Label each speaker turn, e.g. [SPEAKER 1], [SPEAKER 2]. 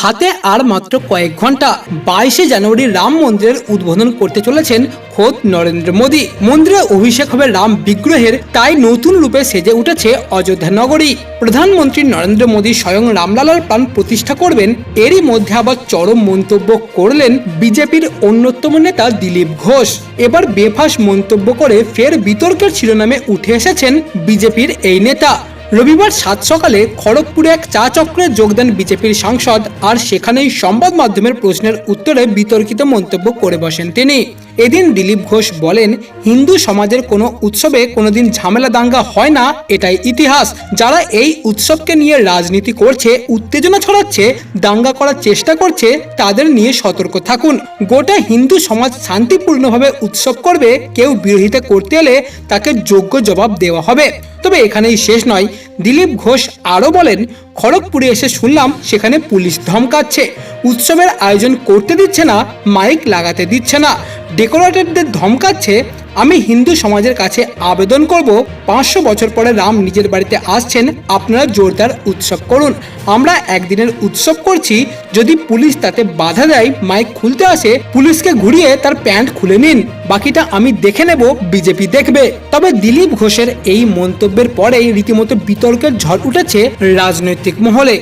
[SPEAKER 1] হাতে আর মাত্র কয়েক ঘণ্টা। বাইশে জানুয়ারি রাম মন্দিরের উদ্বোধন করতে চলেছেন খোদ নরেন্দ্র মোদী। মন্দিরে অভিষেক হবে রাম বিগ্রহের, তাই নতুন রূপে সেজে উঠেছে অযোধ্যা নগরী। প্রধানমন্ত্রী নরেন্দ্র মোদী স্বয়ং রামলালার প্রাণ প্রতিষ্ঠা করবেন। এরই মধ্যে আবার চরম মন্তব্য করলেন বিজেপির অন্যতম নেতা দিলীপ ঘোষ। এবার বেফাস মন্তব্য করে ফের বিতর্কের শিরোনামে উঠে এসেছেন বিজেপির এই নেতা। রবিবার সাত সকালে খড়গপুরে এক চা চক্রে যোগ দেন বিজেপির সাংসদ, আর সেখানেই সংবাদ মাধ্যমের প্রশ্নের উত্তরে বিতর্কিত মন্তব্য করে বসেন তিনি। এদিন দিলীপ ঘোষ বলেন, হিন্দু সমাজের কোনো উৎসবে কোনোদিন ঝামেলা দাঙ্গা হয় না, এটাই ইতিহাস। যারা এই উৎসবকে নিয়ে রাজনীতি করছে, উত্তেজনা ছড়াচ্ছে, দাঙ্গা করার চেষ্টা করছে, তাদের নিয়ে সতর্ক থাকুন। গোটা হিন্দু সমাজ শান্তিপূর্ণভাবে উৎসব করবে, কেউ বিরোধিতা করতে এলে তাকে যোগ্য জবাব দেওয়া হবে। তবে এখানেই শেষ নয়। দিলীপ ঘোষ আরও বলেন, খড়গপুরে এসে শুনলাম সেখানে পুলিশ ধমকাচ্ছে। উৎসবের আয়োজন করতে দিচ্ছে না, মাইক লাগাতে দিচ্ছে না। ডেকোরেটরদের ধমকাচ্ছে, আমি হিন্দু সমাজের কাছে আবেদন করব। পাঁচশো বছর পরে রাম নিজের বাড়িতে আসছেন, আপনারা জোরদার উৎসব করুন। আমরা একদিনের উৎসব করছি, যদি পুলিশ তাতে বাধা দেয়, মাইক খুলতে আসে, পুলিশকে ঘুরিয়ে তার প্যান্ট খুলে নিন। বাকিটা আমি দেখে নেব, বিজেপি দেখবে। তবে দিলীপ ঘোষের এই মন্তব্যের পরেই রীতিমতো বিতর্কের ঝড় উঠেছে রাজনৈতিক মহলে।